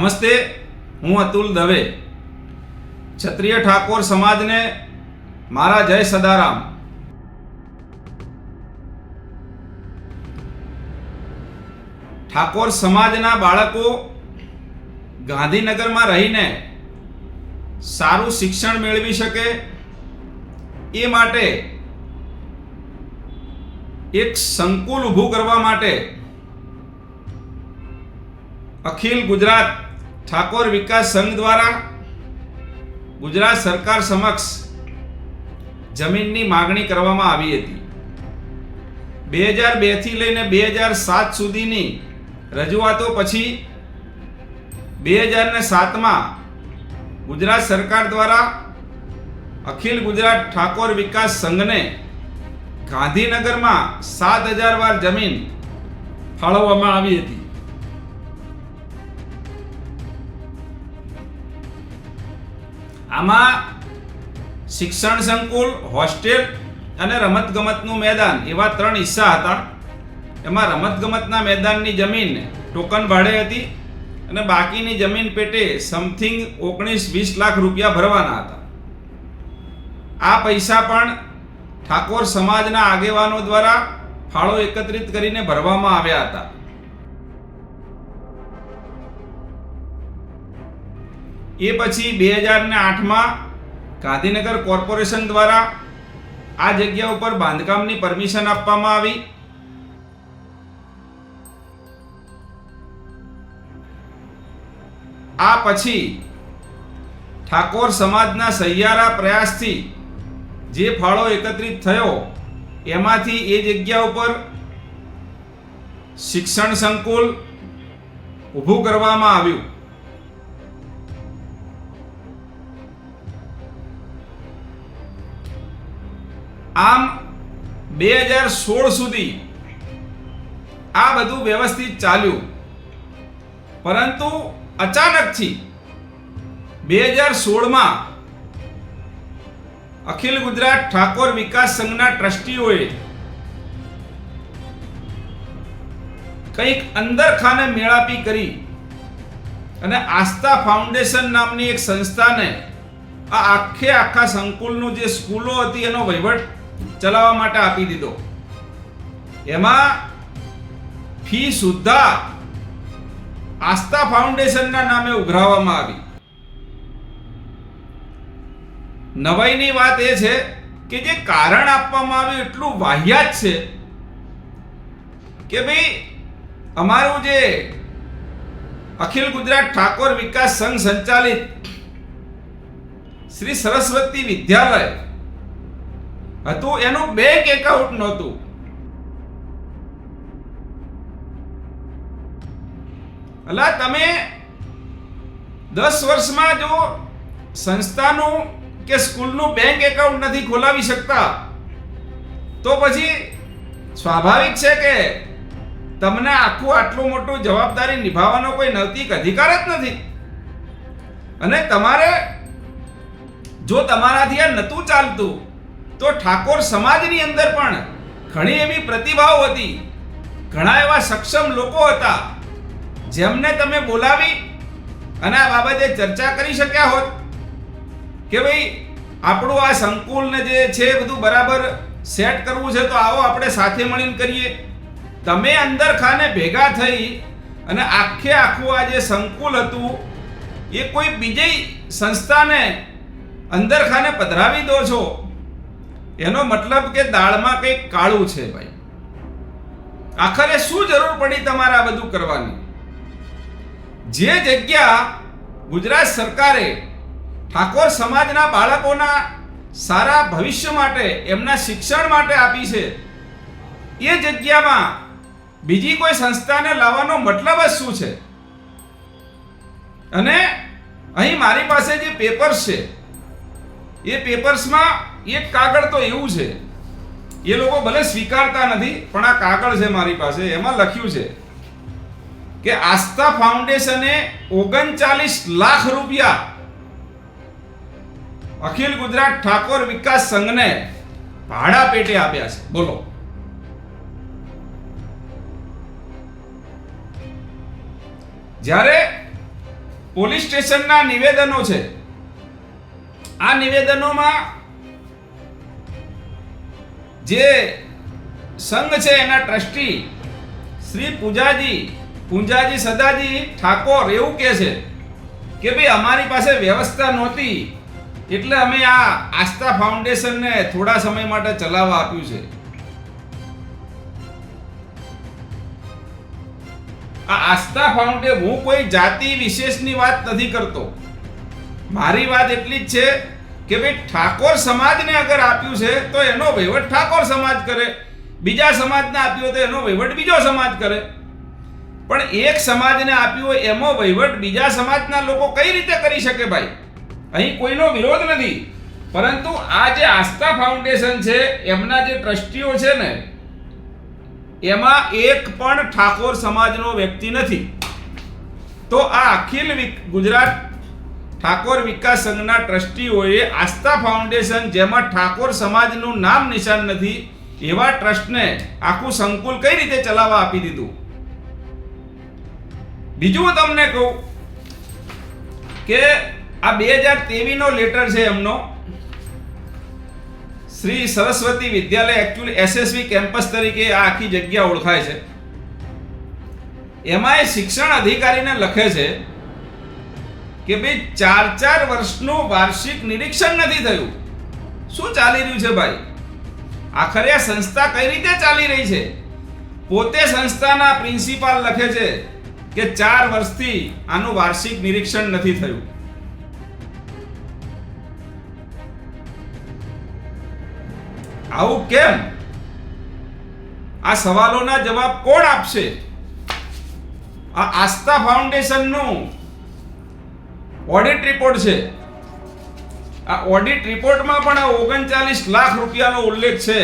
નમસ્તે, હું અતુલ દવે. ક્ષત્રિય ઠાકોર સમાજને મારા જય સદારામ. ઠાકોર સમાજના બાળકો ગાંધીનગરમાં રહીને સારું શિક્ષણ મેળવી શકે એ માટે એક સંકુલ ઊભું કરવા માટે અખિલ ગુજરાત ઠાકોર વિકાસ સંઘ દ્વારા ગુજરાત સરકાર સમક્ષ જમીનની માગણી કરવામાં આવી હતી. બે હજાર બેથી લઈને બે હજાર સાત સુધીની રજૂઆતો પછી બે હજાર ને સાતમાં ગુજરાત સરકાર દ્વારા અખિલ ગુજરાત ઠાકોર વિકાસ સંઘને ગાંધીનગરમાં સાત હજાર વાર જમીન ફાળવવામાં આવી હતી. આમાં શિક્ષણ સંકુલ, હોસ્ટેલ અને રમતગમતનું મેદાન, એવા ત્રણ હિસ્સા હતા. એમાં રમતગમતના મેદાનની જમીન ટોકન ભાડે હતી અને બાકીની જમીન પેટે સમથિંગ ઓગણીસ વીસ લાખ રૂપિયા ભરવાના હતા. આ પૈસા પણ ઠાકોર સમાજના આગેવાનો દ્વારા ફાળો એકત્રિત કરીને ભરવામાં આવ્યા હતા. એ પછી બે હજાર ને આઠમાં ગાંધીનગર કોર્પોરેશન દ્વારા આ જગ્યા ઉપર બાંધકામની પરમિશન આપવામાં આવી. આ પછી ઠાકોર સમાજના સહિયારા પ્રયાસથી જે ફાળો એકત્રિત થયો, એમાંથી એ જગ્યા ઉપર શિક્ષણ સંકુલ ઊભું કરવામાં આવ્યું. આમ બે હજાર સોળ સુધી આ બધું વ્યવસ્થિત ચાલ્યું. પરંતુ અચાનકથી બે હજાર સોળમાં અખિલ ગુજરાત ઠાકોર વિકાસ સંઘના ટ્રસ્ટીઓએ કંઈક અંદર ખાને મેળાપી કરી અને આસ્થા ફાઉન્ડેશન નામની એક સંસ્થાને આ આખે આખા સંકુલનું જે સ્કૂલો હતી એનો વહીવટ ચલાવવા માટે આપી દીધો. એમાં ફી સુદ્ધા આસ્થા ફાઉન્ડેશનના નામે ઉઘરાવવામાં આવી. નવાઈની વાત એ છે કે જે કારણ આપવામાં આવ્યું એટલું વાહિયાત છે કે ભાઈ અમારું જે અખિલ ગુજરાત ઠાકોર વિકાસ સંઘ સંચાલિત શ્રી સરસ્વતી વિદ્યાલય હતું, એનું બેંક એકાઉન્ટ નહોતું. અલા, તમે દસ વર્ષમાં જો સંસ્થાનું કે સ્કૂલનું બેંક એકાઉન્ટ નથી ખોલાવી શકતા, તો પછી સ્વાભાવિક છે કે તમને આખું આટલું મોટું જવાબદારી નિભાવવાનો કોઈ નૈતિક અધિકાર જ નથી. અને તમારે જો તમારાથી આ નહોતું ચાલતું તો ઠાકોર સમાજની અંદર પણ ઘણી એવી પ્રતિભાઓ હતી. ઘણા એવા સક્ષમ લોકો હતા. જેમને તમે બોલાવી અને આ બાબતે ચર્ચા કરી શક્યા હોત કે ભાઈ, આપણું આ સંકુલ ને જે છે બધું બરાબર સેટ કરવું છે તો આવો આપણે સાથે મળીને કરીએ. તમે અંદર ખાને ભેગા થઈ અને આખે આખું આ જે સંકુલ હતું, એ કોઈ બીજી સંસ્થાને અંદર ખાને પધરાવી દો છો. એનો મતલબ કે દાળમાં કંઈક કાળું છે ભાઈ. આખરે શું જરૂર પડી તમારે આ બધું કરવાની? જે જગ્યા ગુજરાત સરકારે ઠાકોર સમાજના બાળકોના સારા ભવિષ્ય માટે, એમના શિક્ષણ માટે આપી છે, એ જગ્યામાં બીજી કોઈ સંસ્થાને લાવવાનો મતલબ જ શું છે? અને અહીં મારી પાસે જે પેપર્સ છે, એ પેપર્સમાં એક કાગળ તો એવું છે. એ લોકો ભલે સ્વીકારતા નથી, પણ આ કાગળ છે મારી પાસે. એમાં લખ્યું છે કે આસ્થા ફાઉન્ડેશને ઓગણચાલીસ લાખ રૂપિયા અખિલ ગુજરાત ઠાકોર વિકાસ સંઘને ભાડા પેટે આપ્યા છે. બોલો. જ્યારે પોલીસ સ્ટેશનના નિવેદનો છે, આ નિવેદનોમાં જે સંઘ છે એના ટ્રસ્ટી, શ્રી પૂજાજી, પૂંજાજી સદાજી ઠાકોર એવું કહે છે કે ભાઈ અમારી પાસે વ્યવસ્થા નહોતી, એટલે અમે આ આસ્થા ફાઉન્ડેશનને થોડા સમય માટે ચલાવવા આપ્યું છે. આ આસ્થા ફાઉન્ડે, હું કોઈ જાતિ વિશેષની વાત નથી કરતો. મારી વાત એટલી જ છે કે ભાઈ ઠાકોર સમાજને અગર આપ્યું છે, તો એનો વહીવટ ઠાકોર સમાજ કરે. બીજા સમાજને આપ્યું હોય તો એનો વહીવટ બીજો સમાજ કરે. પણ એક સમાજને આપ્યું હોય, એનો વહીવટ બીજા સમાજના લોકો કઈ રીતે કરી શકે ભાઈ? અહીં કોઈનો વિરોધ નથી. પરંતુ આ જે આસ્થા ફાઉન્ડેશન છે, એમના જે ટ્રસ્ટીઓ છે ને, એમાં એક પણ ઠાકોર સમાજનો વ્યક્તિ નથી. તો આ અખિલ ગુજરાત ઠાકોર વિકાસ સંઘના ટ્રસ્ટીઓએ આસ્થા ફાઉન્ડેશન જેમાં ઠાકોર સમાજનું નામ નિશાન નથી, એવા ટ્રસ્ટને આખું સંકુલ કઈ રીતે ચલાવવા આપી દીધું? બીજું હું તમને કહું કે આ બે હજાર તેવીનો લેટર છે એમનો. Shri Saraswati Vidyalaya actually SSV campus તરીકે આ આખી જગ્યા ઓળખાય છે. એમાં એ શિક્ષણ અધિકારીને લખે છે કે ભાઈ, ચાર ચાર વર્ષનું વાર્ષિક નિરીક્ષણ નથી થયું. શું ચાલી રહ્યું છે ભાઈ? આખરે આ સંસ્થા કઈ રીતે ચાલી રહી છે? પોતે સંસ્થાના પ્રિન્સિપાલ લખે છે કે ચાર વર્ષથી આનું વાર્ષિક નિરીક્ષણ નથી થયું. આવું કેમ? આ સવાલોના જવાબ કોણ આપશે? આ આસ્થા ફાઉન્ડેશનનું ઓડિટ રિપોર્ટ છે. આ ઓડિટ રિપોર્ટમાં પણ આ ઓગણચાલીસ લાખ રૂપિયાનો ઉલ્લેખ છે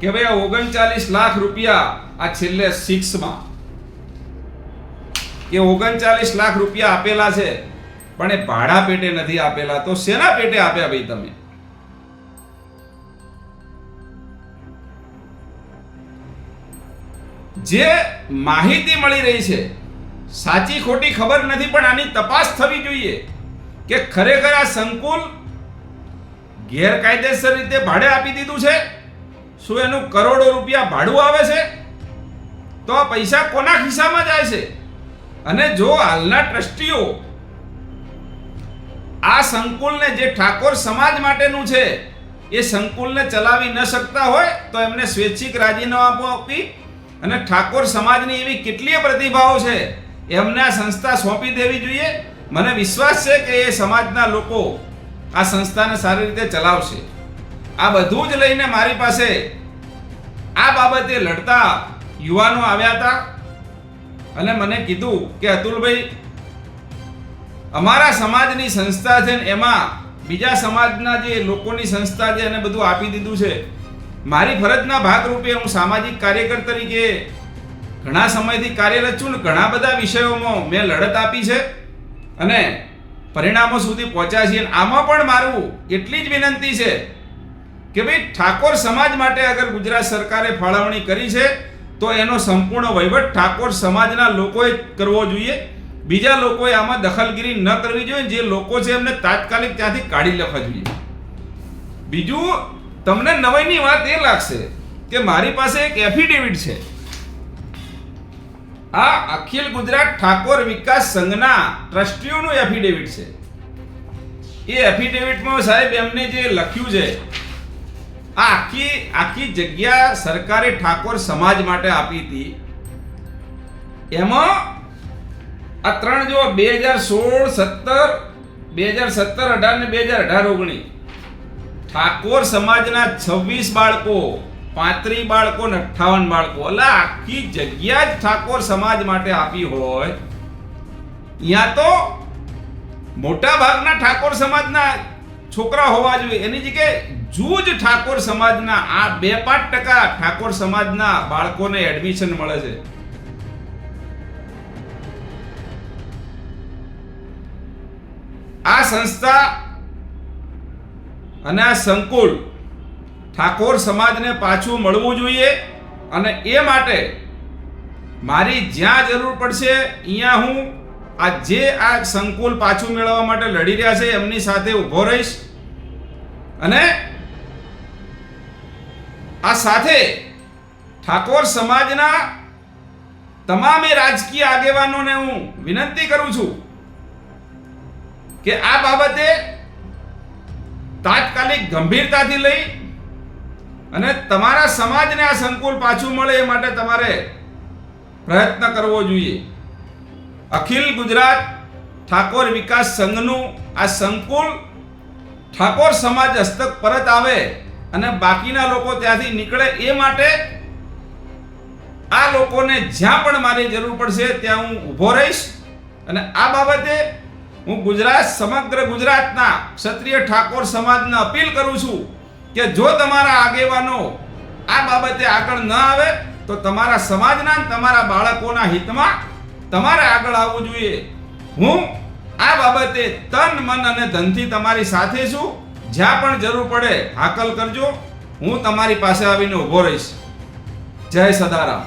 કે ભાઈ આ ઓગણચાલીસ લાખ રૂપિયા આ છેલ્લે સિક્સમાં કે ઓગણચાલીસ લાખ રૂપિયા આપેલા છે, પણ એ ભાડા પેટે નથી આપેલા. તો શેના પેટે આપ્યા ભાઈ તમે? જે માહિતી મળી રહી છે સાચી ખોટી ખબર નથી, પણ આની તપાસ થવી જોઈએ કે ખરેખર આ સંકુલ ગેરકાયદેસર રીતે ભાડે આપી દીધું છે? શું એનું કરોડો રૂપિયા ભાડું આવે છે? તો આ પૈસા કોના ખિસ્સામાં જાય છે? અને જો હાલના ટ્રસ્ટીઓ આ સંકુલને જે ઠાકોર સમાજ માટેનું છે, એ સંકુલને ચલાવી ન શકતા હોય, તો એમને સ્વૈચ્છિક રાજીનામું આપી અને ઠાકોર સમાજની એવી કેટલીય પ્રતિભાઓ છે એમને સંસ્થા સોંપી દેવી જોઈએ. મને વિશ્વાસ છે કે એ સમાજના લોકો આ સંસ્થાને સારી રીતે ચલાવશે. આ બધું જ લઈને મારી પાસે આ બાબતે લડતા યુવાનો આવ્યા હતા. અને મને કીધું કે અતુલભાઈ, અમારા સમાજની સંસ્થા છે ને એમાં બીજા સમાજના જે લોકોની સંસ્થા છે એને બધું આપી દીધું છે. મારી ફરજના ભાગરૂપે હું સામાજિક કાર્યકર તરીકે ઘણા સમયથી કાર્યરત છું ને ઘણા બધા વિષયોમાં મેં લડત આપી છે અને પરિણામો સુધી પહોંચ્યા છીએ. આમાં પણ મારું એટલી જ વિનંતી છે કે ભાઈ ઠાકોર સમાજ માટે અગર ગુજરાત સરકારે ફાળવણી કરી છે, તો એનો સંપૂર્ણ વહીવટ ઠાકોર સમાજના લોકોએ કરવો જોઈએ. બીજા લોકોએ આમાં દખલગીરી ન કરવી જોઈએ જે લોકો છે એમને તાત્કાલિક ત્યાંથી કાઢી લેવા જોઈએ. બીજું, તમને નવાઈની વાત એ લાગશે કે મારી પાસે એક એફિડેવિટ છે. આ અખિલ ગુજરાત ઠાકોર વિકાસ સંઘના ટ્રસ્ટીઓનું એફિડેવિટ છે. એ એફિડેવિટમાં સાહેબ એમને જે લખ્યું છે, આ આખી આખી જગ્યા સરકારે ઠાકોર સમાજ માટે આપી હતી. એમાં આ ત્રણ જો બે હજાર સોળ, સત્તર, બે હજાર સત્તર અઢાર ને બે હજાર અઢાર ઓગણીસ. ઠાકોર સમાજના છવ્વીસ બાળકો પાંત્રી બાળકો ને અઠ્ઠાવન બાળકો. એટલે આખી જગ્યા જ ઠાકોર સમાજ માટે આપી હોય. ત્યાં તો મોટા ભાગના ઠાકોર સમાજના છોકરા હોવા જોઈએ. એની જગ્યાએ જૂજ ઠાકોર સમાજના આ બે પાંચ ટકા ઠાકોર સમાજના બાળકોને એડમિશન મળે છે. આ સંસ્થા અને આ સંકુલ ઠાકોર સમાજને પાછું મળવું જોઈએ અને એ માટે મારી જ્યાં જરૂર પડશે, અહીંયા હું આ જે આ સંકુલ પાછું મેળવવા માટે લડી રહ્યા છે, એમની સાથે ઊભો રહીશ. અને આ સાથે ઠાકોર સમાજના તમામે રાજકીય આગેવાનોને હું વિનંતી કરું છું કે આ બાબતે તાત્કાલિક ગંભીરતાથી લઈ અને તમારા સમાજને આ સંકુલ પાછું મળે એ માટે તમારે પ્રયત્ન કરવો જોઈએ. અખિલ ગુજરાત ઠાકોર વિકાસ સંઘનું આ સંકુલ ઠાકોર સમાજ હસ્તક પરત આવે અને બાકીના લોકો ત્યાંથી નીકળે એ માટે આ લોકોને જ્યાં પણ મારી જરૂર પડશે ત્યાં હું ઊભો રહીશ. અને આ બાબતે હું ગુજરાત, સમગ્ર ગુજરાતના ક્ષત્રિય ઠાકોર સમાજને અપીલ કરું છું કે જો તમારા આગેવાનો આ બાબતે આગળ ન આવે, તો તમારા સમાજના તમારા બાળકોના હિતમાં તમારે આગળ આવવું જોઈએ. હું આ બાબતે તન, મન અને ધનથી તમારી સાથે છું. જ્યાં પણ જરૂર પડે હાકલ કરજો. હું તમારી પાસે આવીને ઊભો રહીશ. જય સદારામ.